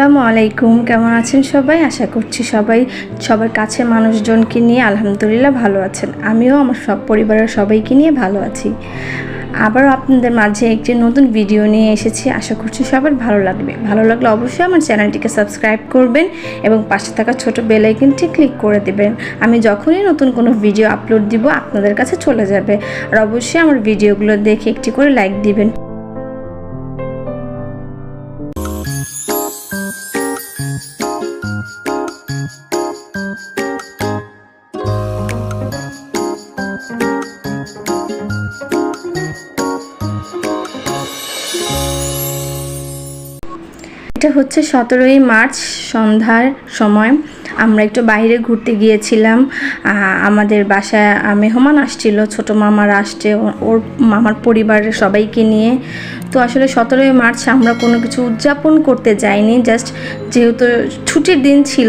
আসসালামু আলাইকুম। কেমন আছেন সবাই? আশা করছি সবাই সবার কাছে মানুষজনকে নিয়ে আলহামদুলিল্লাহ ভালো আছেন। আমিও আমার সব পরিবারের সবাইকে নিয়ে ভালো আছি। আবারও আপনাদের মাঝে একটি নতুন ভিডিও নিয়ে এসেছি। আশা করছি সবার ভালো লাগবে। ভালো লাগলে অবশ্যই আমার চ্যানেলটিকে সাবস্ক্রাইব করবেন এবং পাশে থাকা ছোট বেল আইকনটি ক্লিক করে দেবেন। আমি যখনই নতুন কোনো ভিডিও আপলোড দিব, আপনাদের কাছে চলে যাবে। আর অবশ্যই আমার ভিডিওগুলো দেখে একটি করে লাইক দিবেন। এটা হচ্ছে সতেরোই মার্চ, সন্ধ্যার সময়। আমরা একটু বাইরে ঘুরতে গিয়েছিলাম। আমাদের বাসায় মেহমান আসছিল, ছোট মামার আসছে ওর মামার পরিবারের সবাইকে নিয়ে। তো আসলে সতেরোই মার্চ আমরা কোনো কিছু উদযাপন করতে যাইনি, জাস্ট যেহেতু ছুটির দিন ছিল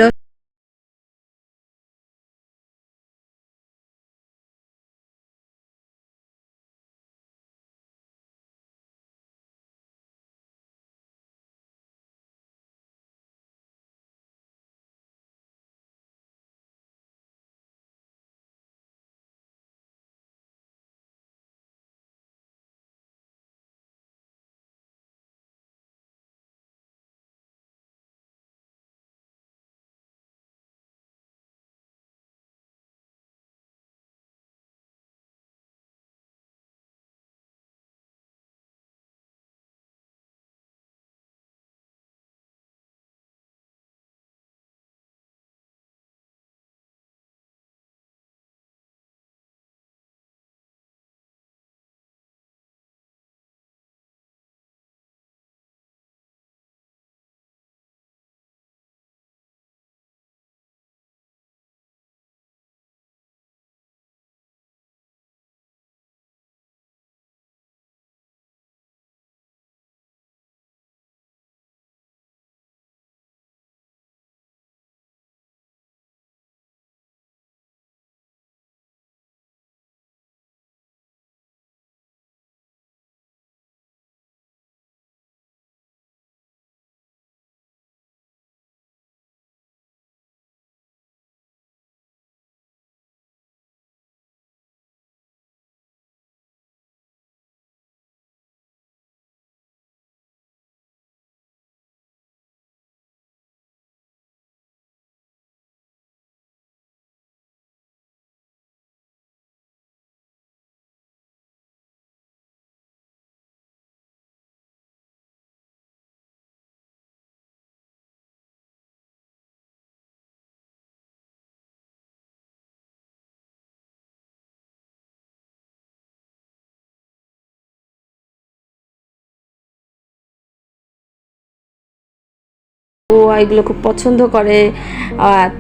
ও এগুলো খুব পছন্দ করে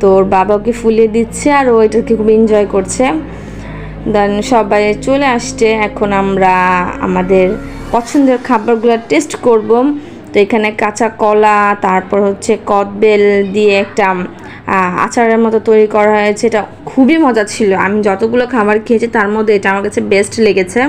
তোর বাবাকে ফুলিয়ে দিচ্ছে আর ও এটাকে খুব এনজয় করছে। দেন সবাই চলে আসছে, এখন আমরা আমাদের পছন্দের খাবারগুলো টেস্ট করব। তো এখানে কাঁচা কলা, তারপর হচ্ছে কদবেল দিয়ে একটা আচারের মতো তৈরি করা হয়েছে। এটা খুবই মজা ছিল। আমি যতগুলো খাবার খেয়েছি তার মধ্যে এটা আমার কাছে বেস্ট লেগেছে।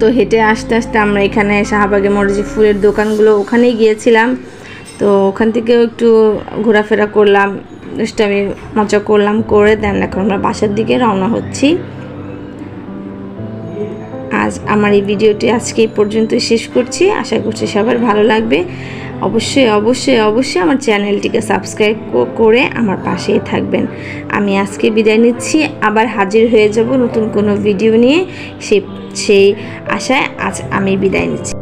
তো হেঁটে আসতে আসতে আমরা এখানে শাহবাগে যে ফুলের দোকানগুলো ওখানেই গিয়েছিলাম। তো ওখান থেকেও একটু ঘোরাফেরা করলাম আমি মজা করলাম, করে দেন এখন আমরা বাসার দিকে রওনা হচ্ছি। আজ আমার এই ভিডিওটি আজকে পর্যন্ত শেষ করছি। আশা করছি সবার ভালো লাগবে। অবশ্যই অবশ্যই অবশ্যই আমার চ্যানেলটিকে সাবস্ক্রাইব করে আমার পাশেই থাকবেন। আমি আজকে বিদায় নিচ্ছি। আবার হাজির হয়ে যাব নতুন কোনো ভিডিও নিয়ে। সেই সেই আশায় আজ আমি বিদায় নিচ্ছি।